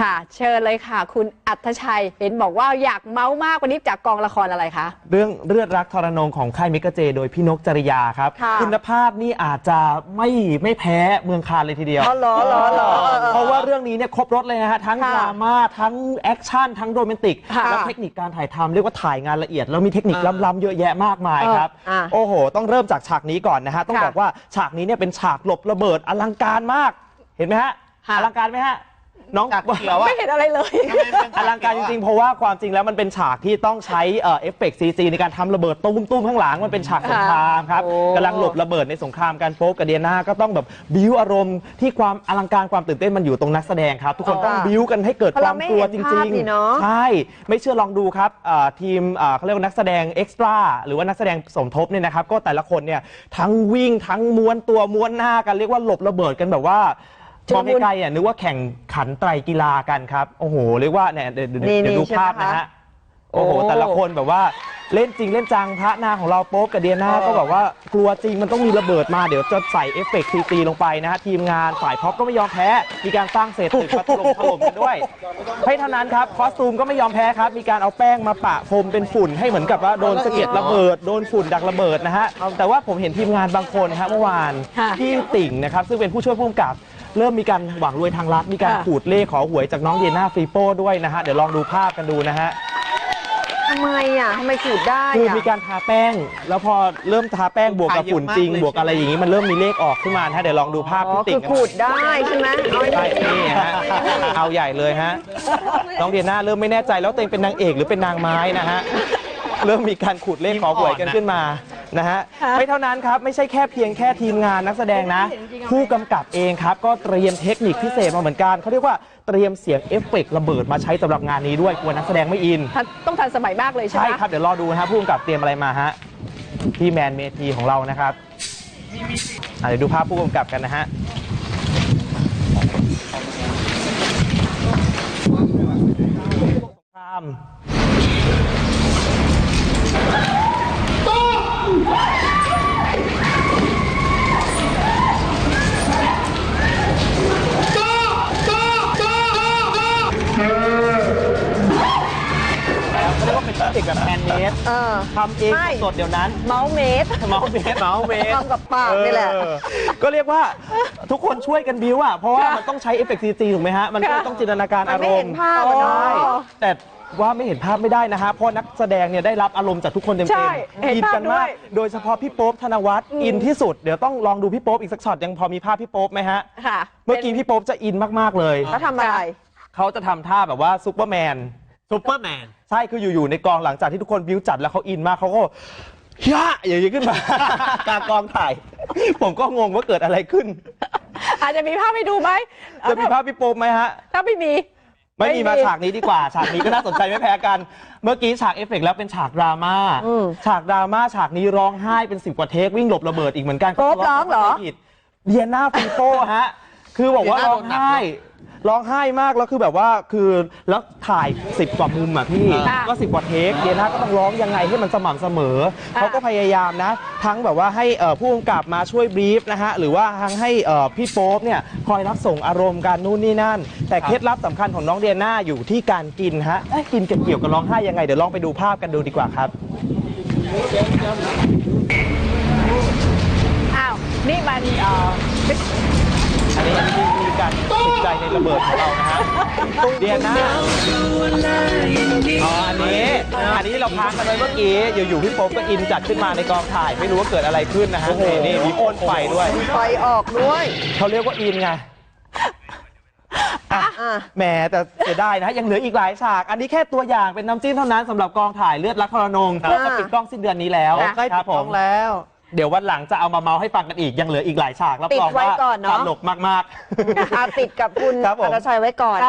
ค่ะ เชิญเลยค่ะ คุณอัธชัยเห็นบอกว่าอยากเมาส์มากกว่านี้จากกองละครอะไรคะ เรื่องเลือดรักทรนงของค่ายมิกาเจ โดยพี่นกจริยาครับค่ะ ณภาพนี่อาจจะไม่ไม่แพ้เมืองคานเลยทีเดียว อ๋อเหรอเหรอเหรอออออเพราะว่าเรื่องนี้เนี่ยครบรถเลยนะฮะ ทั้งค่ะดราม่าทั้งแอคชั่นทั้งโรแมนติก ค่ะแล้วเทคนิคการถ่ายทำเรียกว่าถ่ายงานละเอียด แล้วมีเทคนิคล้ำๆเยอะแยะมากมายครับอ่าโอ้โห ต้องเริ่มจากฉากนี้ก่อนนะฮะ ต้องค่ะบอกว่าฉากนี้เนี่ยเป็นฉากหลบระเบิดอลังการมาก เห็นไหมฮะ ค่ะ อลังการไหมฮะ น้องฉากเขียวอะ ไม่เห็นอะไรเลยอลังการจริงๆ เพราะว่าความจริงแล้วมันเป็นฉากที่ต้องใช้เอ่อฟเฟกต์ซีจีในการทำระเบิดตุ้มตุ้มๆข้างหลังมันเป็นฉากสงครามครับโอ้ กำลังหลบระเบิดในสงครามกันโป๊กกับเดียนาก็ต้องแบบบิวอารมณ์ที่ความอลังการความตื่นเต้นมันอยู่ตรงนักแสดงครับ ทุกคนต้องบิวกันให้เกิดเพราะคเราวามไม่กลัวเห็จนภาริพงนี่เนอะใช่ ไม่เชื่อลองดูครับเอ่อทีมเอ่อเขาเรียกว่านักแสดงเอ็กซ์ตร้าหรือว่านักแสดงสมทบเนี่ยนะครับก็แต่ละคนเนี่ยทั้งวิ่งทั้งม้วนตัวม้วนหน้ากันเรียกว่าหลบระเบิดกันแบบว่าชุ มลองมุนไกลๆอะนึกว่าแข่งขันไตรกีฬากันครับ โอ้โห เรียกว่าเนี่ยเดี๋ยวเดี๋ยวนี่เดี๋ยวดูนี่ใช่ไหมภาพนะคะฮะโอ้โห โอ้แต่ละคนแบบว่าเล่นจริงเล่นจังพระนางของเราโป๊ปกับเดียนาก็แบบว่ากลัวจริงมันต้องมีระเบิดมาเดี๋ยวจะใส่เอฟเฟกต์ซีจีลงไปนะฮะ ทีมงานฝ่ายพ็อปก็ไม่ยอมแพ้ มีการสร้างเศษตึกมาถล่มถล่มกันด้วยไม่เท่านั้นครับคอสตูมก็ไม่ยอมแพ้ครับ มีการเอาแป้งมาปะพรมเป็นฝุ่นให้เหมือนกับว่าโดนสะเก็ดระเบิดโดนฝุ่นดักระเบิดนะฮะแต่ว่าผมเห็นทีมงานบางคนนะฮะเมื่อวานค่ะ ที่ติ่งนะครับซึ่งเป็นผู้ช่วยผู้กำกับ เริ่มมีการหวังรวยทางลัดมีการค่ะ ขูดเลขขอหวยจากน้องเดียนาฟรีโป้ด้วยนะฮะเดี๋ยวลองดูภาพกันดูนะฮะ ทำไมอะทำไมขูดได้คืออะมีการทาแป้ง แล้วพอเริ่มทาแป้งบวกกับฝุ่นจริง บวกอะไรอย่างนี้มันเริ่มมีเลขออกขึ้นมานะฮะเดี๋ยวลองดูภาพอ๋อที่ติ่คืงอกันขูดได้ใช่ไหมเอาไอ้ใช่นี่นี่ฮะเอาใหญ่เลยฮะน้องเดียนาเริ่มไม่แน่ใจแล้วตัวเองเป็นนางเอกหรือเป็นนางไม้นะฮะเริ่มมีการขูดเลขขอหวยกันขึ้นมา นะฮะค่ะไม่เท่านั้นครับ ไม่ใช่แค่เพียงแค่ทีมงานนักแสดงนะ ผู้กำกับเองครับ ก็เตรียมเทคนิคพิเศษมาเหมือนกันเขาเรียกว่าเตรียมเสียงเอฟเฟกต์ระเบิดมาใช้สำหรับงานนี้ด้วยกลัวนักแสดงไม่อิน ทันต้องทันสมัยมากเลยใช่ไหใช่มครับ เดี๋ยวรอดูนะฮะผู้กำกับเตรียมอะไรมาฮะพี่แมนเมทีของเรานะครับอะเดี๋ยวดูภาพผู้กำกับกันนะฮะสงคราม รียกว่าเป็นเทคนิคแบบแฮนด์เมดเออ ทำเองใช่ สดๆเดี๋ยวนั้น เมาส์เมด เมาส์เมสเมาส์เมสทำกับปากนี่แหละเออก็เรียกว่าทุกคนช่วยกันบิวอะเพราะว่ามันต้องใช้เอฟเฟกต์ซีจีถูกไหมฮะ มันก็ค่ะต้องจินตนาการมันอารไม่มเห็นณ์ภาพอะเนาะ ใช่แต่ว่าไม่เห็นภาพไม่ได้นะฮะ เพราะนักแสดงเนี่ยได้รับอารมณ์จากทุกคนเต็มใช่ๆเห็นอินภาพกันด้วมากยโดยเฉพาะพี่โป๊ปธนวัฒน์อินที่สุด เดี๋ยวต้องลองดูพี่โป๊ปอีกสักช็อตยังพอมีภาพพี่โป๊ปไหมฮะ ค่ะเมื่อกี้พี่โป๊ปจะอินมากๆเลย แล้วทำอะไร เขาจะทำท่าแบบว่าซูเปอร์แมน ซุปเปอร์แมน ใช่คืออยู่ๆในกองหลังจากที่ทุกคนบิวจัดแล้วเขาอินมากเขาก็เฮียอย่างนี้ขึ้นมา กลางกองถ่าย ผมก็งงว่าเกิดอะไรขึ้น อาจจะมีภาพให้ดูไหมจะมีภาพพี่โป๊ปไหมฮะ ถ้าไม่มี ไม่มีไม่มามีฉากนี้ดีกว่า ฉากนี้ก็น่าสนใจไม่แพ้กัน เมื่อกี้ฉากเอฟเฟกต์แล้วเป็นฉากดราม่าอืมฉากดราม่าฉากนี้ร้องไห้เป็นสิบกว่าเทควิ่งหลบระเบิดอีกเหมือนกันโป๊ปร้องเหรอขาทะาะกันผิดเดียนาฟีโป้ฮะ คือบอกว่าเดียน่าร้องไห้ ร้องไห้มากแล้วคือแบบว่าคือแล้วถ่าย10กว่ามุมอะพี่ค่ะก็10กว่าเทคเดียนาก็ต้องร้องยังไงให้มันสม่ำเสมอค่ะเขาก็พยายามนะ ทั้งแบบว่าให้เอ่อผู้กำกับมาช่วยบรีฟนะฮะหรือว่าทั้งให้เอ่อพี่โป๊ปเนี่ยคอยรับส่งอารมณ์การนู่นนี่นั่น แต่เคล็ดลับสำคัญของน้องเดียนาอยู่ที่การกินฮะเอ๊ะกินเกี่ยวกับร้องไห้ยังไงเดี๋ยวลองไปดูภาพกันดูดีกว่าครับ อ้าว นี่มันเอ่อ ระเบิดของเรานะฮะเดียนาอ๋ออันนี้อันนี้เราพักกันไว้เมื่อกี้อยู่ๆพี่โป๊ปก็อินจัดขึ้นมาในกองถ่ายไม่รู้ว่าเกิดอะไรขึ้นนะฮะนี่นี่มีโอนไฟด้วยไฟออกด้วยเขาเรียกว่าอินไงอะอะแหมแต่เสียดายนะยังเหลืออีกหลายฉาก อันนี้แค่ตัวอย่างเป็นน้ำจิ้มเท่านั้นสำหรับกองถ่ายเลือดรักทรนงครับแล้วก็ปิดกล้องสิ้นเดือนนี้แล้วใกล้คปิรัดบกล้องแล้ว เดี๋ยววันหลังจะเอามาเมาให้ฟังกันอีกยังเหลืออีกหลายฉากรับรองปิดไว้ว่าก่อนเนอะตลกมาก ๆอาปิดกับคุณครับผม อัตชัยไว้ก่อน